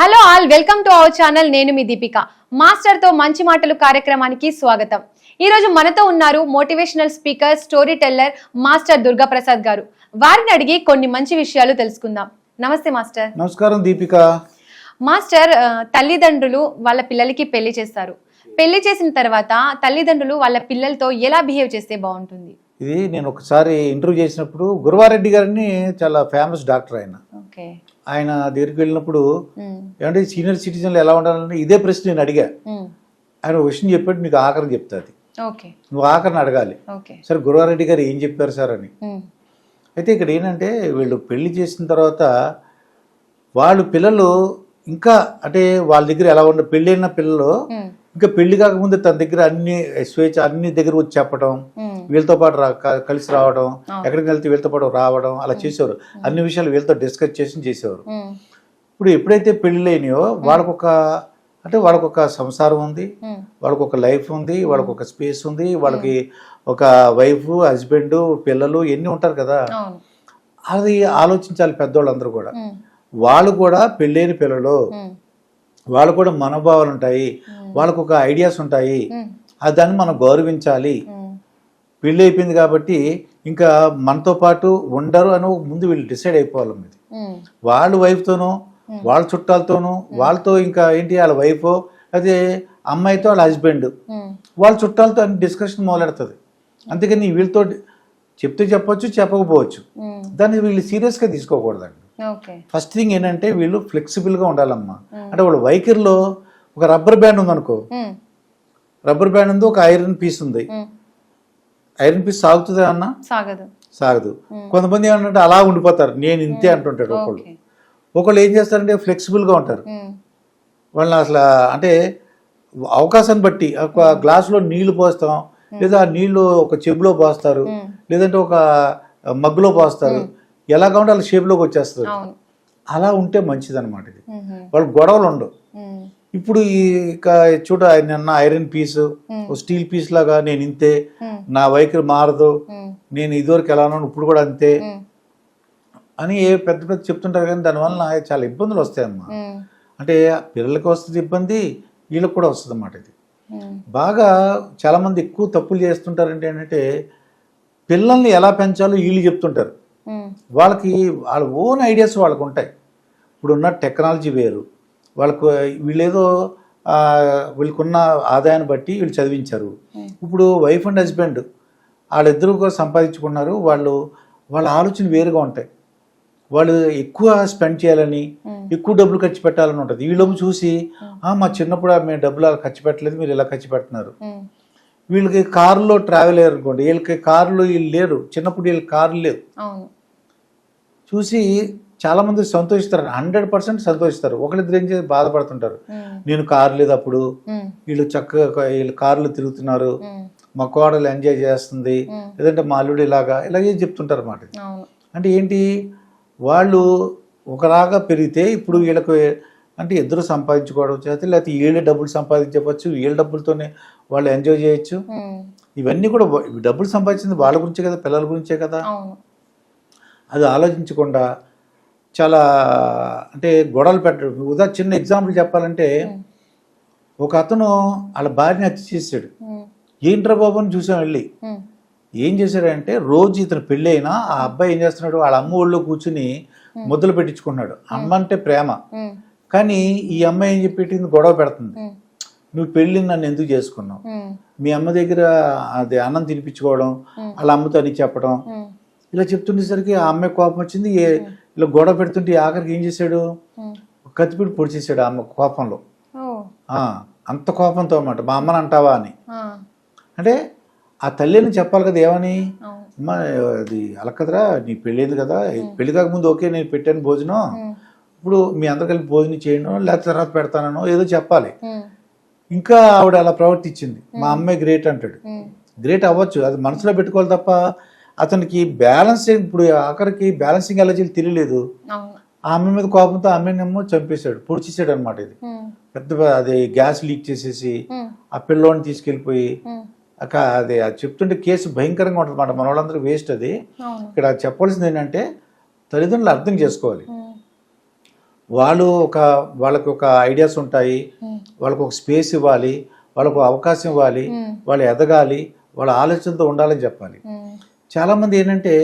Hello all welcome to our channel. నేను మీ దీపిక. మాస్టర్తో మంచి మాటలు కార్యక్రమానికి స్వాగతం. ఈ రోజు మనతో ఉన్నారు motivational speaker story teller master Durga Prasad గారు. వారిని అడిగి కొన్ని మంచి విషయాలు తెలుసుకుందాం. నమస్తే మాస్టర్. నమస్కారం దీపిక. మాస్టర్ తల్లిదండ్రులు వాళ్ళ పిల్లలకి పెళ్ళి చేస్తారు. పెళ్ళి చేసిన తర్వాత తల్లిదండ్రులు వాళ్ళ పిల్లలతో ఎలా బిహేవ్ చేస్తే బాగుంటుంది? ఇది నేను ఒకసారి ఇంటర్వ్యూ చేసినప్పుడు గురువారెడ్డి గారిని చాలా ఫేమస్ డాక్టర్ ఆయన. ఆయన దగ్గరికి వెళ్ళినప్పుడు ఏమంటే సీనియర్ సిటిజన్లు ఎలా ఉండాలని ఇదే ప్రశ్న నేను అడిగా. ఆయన విషయం చెప్పాడు మీకు ఆఖరిని చెప్తాది నువ్వు ఆఖరిని అడగాలి. సరే గురువారెడ్డి గారు ఏం చెప్పారు సార్ అని. అయితే ఇక్కడ ఏంటంటే వీళ్ళు పెళ్ళి చేసిన తర్వాత వాళ్ళు పిల్లలు ఇంకా అంటే వాళ్ళ దగ్గర ఎలా ఉన్న పెళ్ళైన పిల్లలు ఇంకా పెళ్ళి కాకముందు తన దగ్గర అన్ని స్వేచ్ఛ అన్ని దగ్గర వచ్చి చెప్పడం వీళ్ళతో పాటు రా కలిసి రావడం ఎక్కడికి వెళ్తే వీళ్ళతో పాటు రావడం అలా చేసేవారు. అన్ని విషయాలు వీళ్ళతో డిస్కస్ చేసి చేసేవారు. ఇప్పుడు ఎప్పుడైతే పెళ్ళి లేనియో వాళ్ళకొక అంటే వాళ్ళకొక సంసారం ఉంది వాళ్ళకి ఒక లైఫ్ ఉంది వాళ్ళకి ఒక స్పేస్ ఉంది వాళ్ళకి ఒక వైఫ్ హస్బెండ్ పిల్లలు ఎన్ని ఉంటారు కదా? అది ఆలోచించాలి పెద్దోళ్ళందరూ కూడా. వాళ్ళు కూడా పెళ్ళైన పిల్లలు వాళ్ళు కూడా మనోభావాలు ఉంటాయి వాళ్ళకు ఒక ఐడియాస్ ఉంటాయి అది దాన్ని మనం గౌరవించాలి. పెళ్ళి అయిపోయింది కాబట్టి ఇంకా మనతో పాటు ఉండరు అని ముందు వీళ్ళు డిసైడ్ అయిపోవాలి ఇది వాళ్ళ వైఫ్తోనూ వాళ్ళ చుట్టాలతోనూ వాళ్ళతో ఇంకా ఏంటి వాళ్ళ వైఫ్ అదే అమ్మాయితో వాళ్ళ హస్బెండ్ వాళ్ళ చుట్టాలతో అన్ని డిస్కషన్ మొదలెడుతుంది. అందుకని వీళ్ళతో చెప్తే చెప్పొచ్చు చెప్పకపోవచ్చు. దాన్ని వీళ్ళు సీరియస్గా తీసుకోకూడదండి. ఫస్ట్ థింగ్ ఏంటంటే వీళ్ళు ఫ్లెక్సిబుల్గా ఉండాలమ్మా. అంటే వాళ్ళ వైఖరిలో ఒక రబ్బర్ బ్యాండ్ ఉందనుకో. రబ్బర్ బ్యాండ్ ఉంది ఒక ఐరన్ పీస్ ఉంది. ఐరన్ పీస్ సాగుతుందా అన్న? సాగదు. సాగదు. కొంతమంది ఏమంటే అలా ఉండిపోతారు. నేను ఇంతే అంటుంటాడు ఒకళ్ళు. ఒకళ్ళు ఏం చేస్తారంటే ఫ్లెక్సిబుల్గా ఉంటారు. వాళ్ళని అసలు అంటే అవకాశాన్ని బట్టి ఒక గ్లాసులో నీళ్ళు పోస్తాం లేదా నీళ్ళు ఒక చెబులో పోస్తారు లేదంటే ఒక మగ్గులో పోస్తారు. ఎలా కావాలంటే వాళ్ళ షేప్లోకి వచ్చేస్తారు. అలా ఉంటే మంచిది అనమాట ఇది వాళ్ళ గొడవలు ఉండవు. ఇప్పుడు ఈ చూడ నిన్న ఐరన్ పీస్ స్టీల్ పీస్ లాగా నేను ఇంతే నా వైఖరి మారదు నేను ఇదివరకు ఎలా ఉన్నాను ఇప్పుడు కూడా అంతే. అని ఏ పెద్ద పెద్ద చెప్తుంటారు కానీ దానివల్ల చాలా ఇబ్బందులు వస్తాయమ్మా. అంటే పిల్లలకి వస్తుంది ఇబ్బంది వీళ్ళకి కూడా వస్తుంది అన్నమాట ఇది. బాగా చాలామంది ఎక్కువ తప్పులు చేస్తుంటారంటే ఏంటంటే పిల్లల్ని ఎలా పెంచాలో వీళ్ళు చెప్తుంటారు. వాళ్ళకి వాళ్ళ ఓన్ ఐడియాస్ వాళ్ళకు ఉంటాయి. ఇప్పుడున్న టెక్నాలజీ వేరు. వాళ్ళకు వీళ్ళేదో వీళ్ళకున్న ఆదాయాన్ని బట్టి వీళ్ళు చదివించారు. ఇప్పుడు వైఫ్ అండ్ హస్బెండ్ వాళ్ళిద్దరూ కూడా సంపాదించుకున్నారు. వాళ్ళు వాళ్ళ ఆలోచన వేరుగా ఉంటాయి. వాళ్ళు ఎక్కువ స్పెండ్ చేయాలని ఎక్కువ డబ్బులు ఖర్చు పెట్టాలని ఉంటుంది. వీళ్ళము చూసి "ఆ, మా చిన్నప్పుడు మేము డబ్బులు అలా ఖర్చు పెట్టలేదు మీరు ఇలా ఖర్చు పెడుతున్నారు. వీళ్ళకి కారులో ట్రావెల్ అయ్యారు అనుకోండి. వీళ్ళకి కారులో వీళ్ళు లేరు. చిన్నప్పుడు వీళ్ళకి కారు లేవు. చూసి చాలా మంది సంతోషిస్తారు. హండ్రెడ్ పర్సెంట్ సంతోషిస్తారు. ఒకరిద్దరు ఏం చేసి బాధపడుతుంటారు. నేను కారు లేదు అప్పుడు వీళ్ళు చక్కగా వీళ్ళు కార్లు తిరుగుతున్నారు. మా కోడలు ఎంజాయ్ చేస్తుంది. లేదంటే మా అల్లుడు ఇలాగా ఇలాగే చెప్తుంటారు అన్నమాట. అంటే ఏంటి? వాళ్ళు ఒకలాగా పెరిగితే ఇప్పుడు వీళ్ళకు అంటే ఇద్దరు సంపాదించుకోవడం చేస్తే లేకపోతే వీళ్ళే డబ్బులు సంపాదించవచ్చు వీళ్ళ డబ్బులతోనే వాళ్ళు ఎంజాయ్ చేయొచ్చు. ఇవన్నీ కూడా డబ్బులు సంపాదించింది వాళ్ళ గురించే కదా పిల్లల గురించే కదా? అది ఆలోచించకుండా చాలా అంటే గొడవలు పెట్టడం. ఉదా చిన్న ఎగ్జాంపుల్ చెప్పాలంటే ఒక అతను వాళ్ళ భార్యని హత్య చేసాడు ఏంట్రా బాబు అని చూసాం వెళ్ళి. ఏం చేశాడంటే రోజు ఇతను పెళ్ళి అయినా ఆ అబ్బాయి ఏం చేస్తున్నాడు వాళ్ళ అమ్మ ఒళ్ళో కూర్చుని ముద్దలు పెట్టించుకున్నాడు అమ్మ అంటే ప్రేమ. కానీ ఈ అమ్మాయి ఏం చెప్పి గొడవ పెడుతుంది. నువ్వు పెళ్ళి నన్ను ఎందుకు చేసుకున్నావు? మీ. అమ్మ దగ్గర అది అన్నం తినిపించుకోవడం వాళ్ళ అమ్మతో అని చెప్పడం. ఇలా చెప్తుండేసరికి ఆ అమ్మాయి కోపం వచ్చింది. ఏ- ఇలా గొడవ పెడుతుంటే ఆఖరికి ఏం చేశాడు? ఒక కత్తిపీట పొడి చేశాడు ఆ అమ్మ కోపంలో అంత కోపంతో అన్నమాట. మా అమ్మని అంటావా? అని. అంటే ఆ తల్లిని చెప్పాలి కదా ఏమని? అమ్మా అది అలా కదరా నీ పెళ్ళేది కదా. పెళ్ళి కాకముందు ఓకే నేను పెట్టాను భోజనం. ఇప్పుడు మీ అందరు కలిపి భోజనం చేయను లేకపోతే తర్వాత పెడతానో ఏదో చెప్పాలి. ఇంకా ఆవిడ అలా ప్రవర్తించింది. మా అమ్మాయి గ్రేట్ అంటాడు. గ్రేట్ అవ్వచ్చు. అది మనసులో పెట్టుకోవాలి తప్ప అతనికి బ్యాలెన్సింగ్ ఇప్పుడు ఆఖరికి బ్యాలెన్సింగ్ ఎలా చేయాలి తెలియలేదు. అవును. ఆ అమ్మాయి మీద కోపంతో ఆ అమ్మాయినేమో చంపేశాడు పొడిచేసాడు అనమాట ఇది. పెద్ద అది గ్యాస్ లీక్ చేసేసి ఆ పిల్లోని తీసుకెళ్ళిపోయి అది అది చెప్తుంటే కేసు భయంకరంగా ఉంటుంది అన్నమాట మన వాళ్ళందరూ వేస్ట్ అది. ఇక్కడ చెప్పాల్సింది ఏంటంటే తల్లిదండ్రులు అర్థం చేసుకోవాలి. వాళ్ళు ఒక వాళ్ళకి ఒక ఐడియాస్ ఉంటాయి. వాళ్ళకు ఒక స్పేస్ ఇవ్వాలి. వాళ్ళకు అవకాశం ఇవ్వాలి. వాళ్ళు ఎదగాలి. వాళ్ళ ఆలోచనతో ఉండాలని చెప్పాలి. చాలామంది ఏంటంటే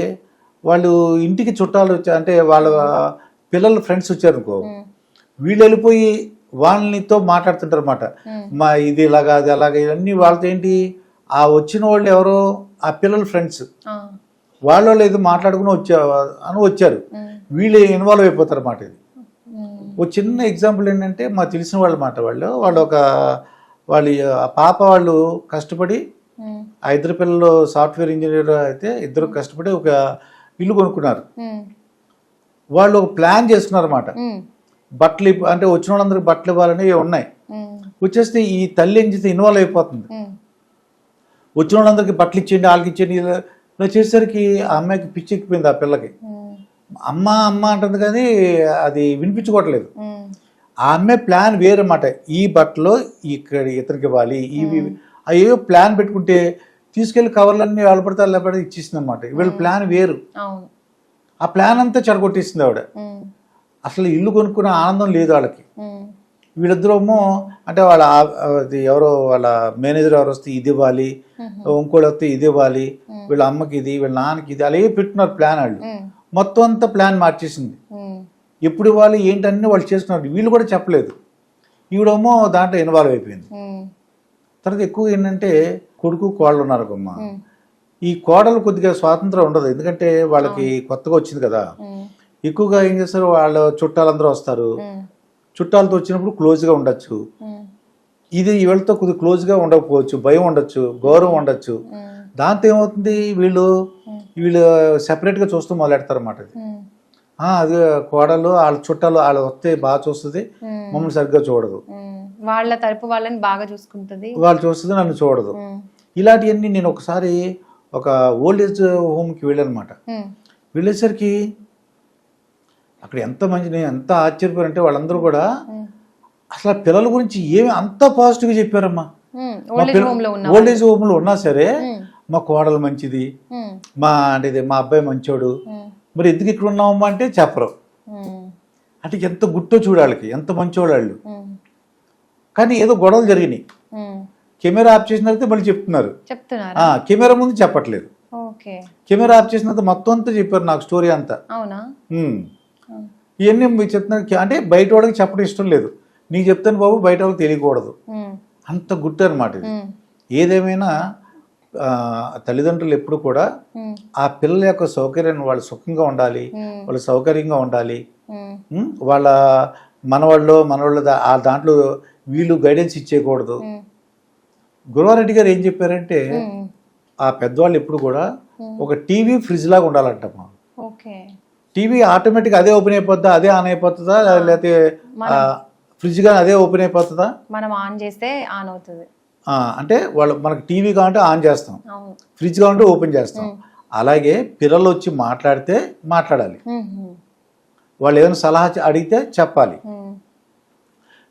వాళ్ళు ఇంటికి చుట్టాలు వచ్చా అంటే వాళ్ళ పిల్లల ఫ్రెండ్స్ వచ్చారనుకో వీళ్ళు వెళ్ళిపోయి వాళ్ళనితో మాట్లాడుతుంటారు అనమాట మా ఇది ఇలాగా అది అలాగా ఇవన్నీ వాళ్ళతో ఏంటి ఆ వచ్చిన వాళ్ళు ఎవరో ఆ పిల్లల ఫ్రెండ్స్ వాళ్ళ వాళ్ళు ఏదో మాట్లాడుకుని వచ్చా అని వచ్చారు. వీళ్ళు ఇన్వాల్వ్ అయిపోతారు అన్నమాట ఇది ఒక చిన్న ఎగ్జాంపుల్ ఏంటంటే మా తెలిసిన వాళ్ళ మాట వాళ్ళు. వాళ్ళు ఒక వాళ్ళు ఆ పాప వాళ్ళు కష్టపడి ఆ ఇద్దరు పిల్లలు సాఫ్ట్వేర్ ఇంజనీర్ అయితే ఇద్దరు కష్టపడి ఒక ఇల్లు కొనుక్కున్నారు. వాళ్ళు ఒక ప్లాన్ చేసుకున్నారు అనమాట బట్టలు అంటే వచ్చిన వాళ్ళందరికి బట్టలు ఇవ్వాలని ఉన్నాయి. వచ్చేస్తే ఈ తల్లి ఏం చేస్తే ఇన్వాల్వ్ అయిపోతుంది. వచ్చిన వాళ్ళందరికీ బట్టలు ఇచ్చేయండి వాళ్ళకి ఇచ్చేయండి ఇలా చేసేసరికి ఆ అమ్మాయికి పిచ్చి ఎక్కిపోయింది ఆ పిల్లకి. అమ్మ అమ్మ అంటుంది కానీ అది వినిపించుకోవట్లేదు. ఆ అమ్మాయి ప్లాన్ వేరన్నమాట. ఈ బట్టలో ఇక్కడ ఇతనికి ఇవ్వాలి ఇవి అయ్యో ప్లాన్ పెట్టుకుంటే తీసుకెళ్ళి కవర్లన్నీ వాళ్ళు పడితే పడితే ఇచ్చేసింది అనమాట వీళ్ళ ప్లాన్ వేరు. ఆ ప్లాన్ అంతా చెడగొట్టేసింది ఆవిడ. అసలు ఇల్లు కొనుక్కునే ఆనందం లేదు వాళ్ళకి. వీళ్ళిద్దరేమో అంటే వాళ్ళ ఎవరో వాళ్ళ మేనేజర్ ఎవరు వస్తే ఇది ఇవ్వాలి. ఇంకోటి వస్తే ఇది ఇవ్వాలి. వీళ్ళ అమ్మకి ఇది వీళ్ళ నాన్నకి ఇది అలాగే పెట్టున్నారు ప్లాన్ వాళ్ళు. మొత్తం అంతా ప్లాన్ మార్చేసింది. ఎప్పుడు ఇవ్వాలి ఏంటన్నీ వాళ్ళు చేసుకున్నారు. వీళ్ళు కూడా చెప్పలేదు. ఈవిడేమో దాంట్లో ఇన్వాల్వ్ అయిపోయింది. తర్వాత ఎక్కువ ఏంటంటే కొడుకు కోడలు ఉన్నారు అమ్మ. ఈ కోడలు కొద్దిగా స్వాతంత్రం ఉండదు. ఎందుకంటే వాళ్ళకి కొత్తగా వచ్చింది కదా. ఎక్కువగా ఏం చేస్తారు? వాళ్ళ చుట్టాలందరూ వస్తారు. చుట్టాలతో వచ్చినప్పుడు క్లోజ్గా ఉండొచ్చు. ఇది వీళ్ళతో కొద్దిగా క్లోజ్గా ఉండకపోవచ్చు. భయం ఉండొచ్చు. గౌరవం ఉండొచ్చు. దాంతో ఏమవుతుంది? వీళ్ళు వీళ్ళు సెపరేట్గా చూస్తూ మొదలెడతారు అన్నమాట అది. కోడలు వాళ్ళ చుట్టాలు వాళ్ళు వస్తే బాగా చూస్తుంది. మమ్మల్ని సరిగ్గా చూడదు. వాళ్ళ తరపు వాళ్ళని బాగా చూసుకుంటది. వాళ్ళు చూస్తుంది నన్ను చూడదు. ఇలాంటివన్నీ నేను ఒకసారి ఒక ఓల్డ్ ఏజ్ హోమ్కి వెళ్ళానమాట. వెళ్ళేసరికి అక్కడ ఎంత మంచి నేను ఎంత ఆశ్చర్యపోయారంటే వాళ్ళందరూ కూడా అసలు పిల్లల గురించి ఏమి అంత పాజిటివ్గా చెప్పారమ్మా. ఓల్డ్ ఏజ్ హోమ్లో ఉన్నా సరే మా కోడలు మంచిది. మా అంటే మా అబ్బాయి మంచోడు. మరి ఎందుకు ఇక్కడ ఉన్నామమ్మా అంటే చెప్పరు. అంటే ఎంత గుట్టో చూడాలకి ఎంత మంచోడు వాళ్ళు. ఉమ్, కానీ ఏదో గొడవలు జరిగినాయి. కెమెరా ఆఫ్ చేసిన తర్వాత మళ్ళీ చెప్తున్నారు. కెమెరా ముందు చెప్పట్లేదు. కెమెరా ఆఫ్ చేసిన తర్వాత మొత్తం అంతా చెప్పారు నాకు స్టోరీ అంతా. ఇవన్నీ చెప్తున్నారు అంటే బయట వాళ్ళకి చెప్పడం ఇష్టం లేదు. నీకు చెప్తాను బాబు బయట వాళ్ళకి తెలియకూడదు. అంత గుట్టు అనమాట ఇది. ఏదేమైనా తల్లిదండ్రులు ఎప్పుడు కూడా ఆ పిల్లల యొక్క సౌకర్యాన్ని వాళ్ళు సుఖంగా ఉండాలి వాళ్ళు సౌకర్యంగా ఉండాలి. వాళ్ళ మనవాళ్ళు మనవాళ్ళ ఆ దాంట్లో వీళ్ళు గైడెన్స్ ఇచ్చేయకూడదు. గురువారెడ్డి గారు ఏం చెప్పారంటే ఆ పెద్దవాళ్ళు ఎప్పుడు కూడా. ఒక టీవీ ఫ్రిడ్జ్ లాగా ఉండాలంటమ్మా. ఓకే. టీవీ ఆటోమేటిక్ అదే ఓపెన్ అయిపోద్దా అదే ఆన్ అయిపోతుందా లేకపోతే ఫ్రిడ్జ్ కానీ అదే ఓపెన్ అయిపోతుందా? మనం ఆన్ చేస్తే ఆన్ అవుతుంది. అంటే వాళ్ళు మనకు టీవీ కావాలంటే ఆన్ చేస్తాం. ఫ్రిడ్జ్ కావాలంటే ఓపెన్ చేస్తాం. అలాగే పిల్లలు వచ్చి మాట్లాడితే మాట్లాడాలి. వాళ్ళు ఏదైనా సలహా అడిగితే చెప్పాలి.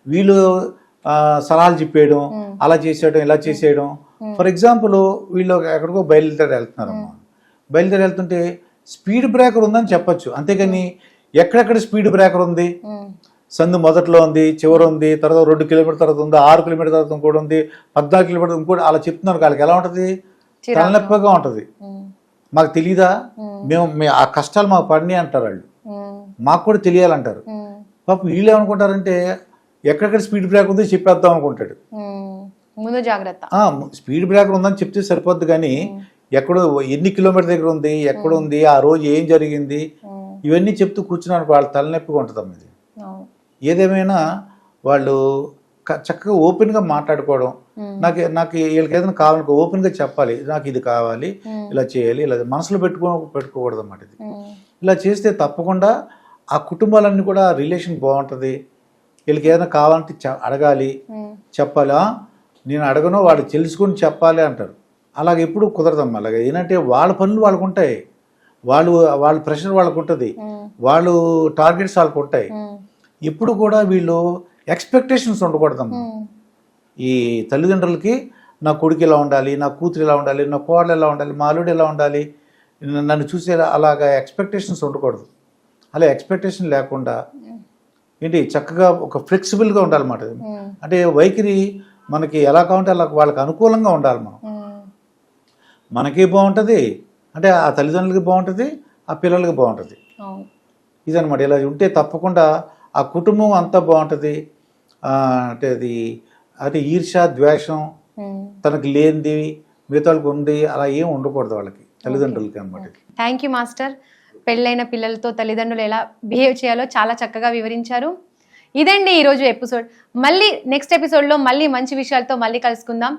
వీళ్ళు ఆ, సలహాలు చెప్పేయడం. అలా చేసేయడం ఇలా చేసేయడం. ఫర్ ఎగ్జాంపుల్ వీళ్ళు ఎక్కడికో బయలుదేరి వెళ్తున్నారమ్మా. బయలుదేరి వెళ్తుంటే స్పీడ్ బ్రేకర్ ఉందని చెప్పొచ్చు. అంతేగాని ఎక్కడెక్కడ స్పీడ్ బ్రేకర్ ఉంది? సందు మొదట్లో ఉంది చివరి ఉంది తర్వాత రెండు కిలోమీటర్ తర్వాత ఉంది ఆరు కిలోమీటర్ తర్వాత ఇంకోటి ఉంది పద్నాలుగు కిలోమీటర్ ఇంకోటి అలా చెప్తున్నారు వాళ్ళకి ఎలా ఉంటుంది. తలనొప్పిగా ఉంటుంది. మాకు తెలియదా మేము ఆ కష్టాలు మాకు పడినాయి అంటారు వాళ్ళు. మాకు కూడా తెలియాలంటారు. పాపం వీళ్ళు ఏమనుకుంటారంటే ఎక్కడెక్కడ స్పీడ్ బ్రేక్ ఉందో చెప్పేద్దాం అనుకుంటాడు. ముందు జాగ్రత్త. స్పీడ్ బ్రేకర్ ఉందని చెప్తే సరిపోద్ది కానీ ఎక్కడో ఎన్ని కిలోమీటర్ దగ్గర ఉంది ఎక్కడ ఉంది ఆ రోజు ఏం జరిగింది ఇవన్నీ చెప్తూ కూర్చున్నారు వాళ్ళ తలనొప్పిగా ఉంటుందమ్మ ఇది. ఏదేమైనా వాళ్ళు చక్కగా ఓపెన్గా మాట్లాడుకోవడం నాకు నాకు వీళ్ళకి ఏదైనా కావాలనుకో ఓపెన్గా చెప్పాలి నాకు ఇది కావాలి ఇలా చేయాలి ఇలా మనసులో పెట్టుకో పెట్టుకోకూడదు అన్నమాట ఇది ఇలా చేస్తే తప్పకుండా ఆ కుటుంబాలన్నీ కూడా రిలేషన్ బాగుంటుంది వీళ్ళకి ఏదైనా కావాలంటే అడగాలి. చెప్పాలి "ఆ, నేను అడగను వాడు తెలుసుకొని చెప్పాలి అంటారు. అలాగ ఎప్పుడు కుదరదమ్మా. అలాగే ఏంటంటే వాళ్ళ పనులు వాళ్ళకు ఉంటాయి వాళ్ళు వాళ్ళ ప్రెషర్ వాళ్ళకు ఉంటుంది వాళ్ళు టార్గెట్స్ వాళ్ళకు ఉంటాయి ఇప్పుడు కూడా వీళ్ళు ఎక్స్పెక్టేషన్స్ ఉండకూడదమ్మా. ఈ తల్లిదండ్రులకి నా కొడుకు ఇలా ఉండాలి నా కూతురు ఇలా ఉండాలి నా కోడలు ఎలా ఉండాలి మా అల్లుడు ఎలా ఉండాలి నన్ను చూసే అలాగా ఎక్స్పెక్టేషన్స్ ఉండకూడదు. అలా ఎక్స్పెక్టేషన్ లేకుండా ఏంటి చక్కగా ఒక ఫ్లెక్సిబుల్గా ఉండాలన్నమాట. అంటే వైఖరి మనకి ఎలా కావాలంటే అలా వాళ్ళకి అనుకూలంగా ఉండాలి మనం. మనకి బాగుంటుంది అంటే ఆ తల్లిదండ్రులకి బాగుంటుంది ఆ పిల్లలకి బాగుంటుంది. ఇదనమాట ఇలా ఉంటే తప్పకుండా ఆ కుటుంబం అంతా బాగుంటుంది. అంటే అది అంటే ఈర్ష ద్వేషం తనకి లేనిది మిగతా వాళ్ళకి ఉంది అలా ఏం ఉండకూడదు వాళ్ళకి తల్లిదండ్రులకి అనమాట థ్యాంక్ యూ మాస్టర్ పెళ్ళైన పిల్లలతో తల్లిదండ్రులు ఎలా బిహేవ్ చేయాలో చాలా చక్కగా వివరించారు. ఇదండి ఈరోజు ఎపిసోడ్. మళ్ళీ నెక్స్ట్ ఎపిసోడ్లో మళ్ళీ మంచి విషయాలతో మళ్ళీ కలుసుకుందాం.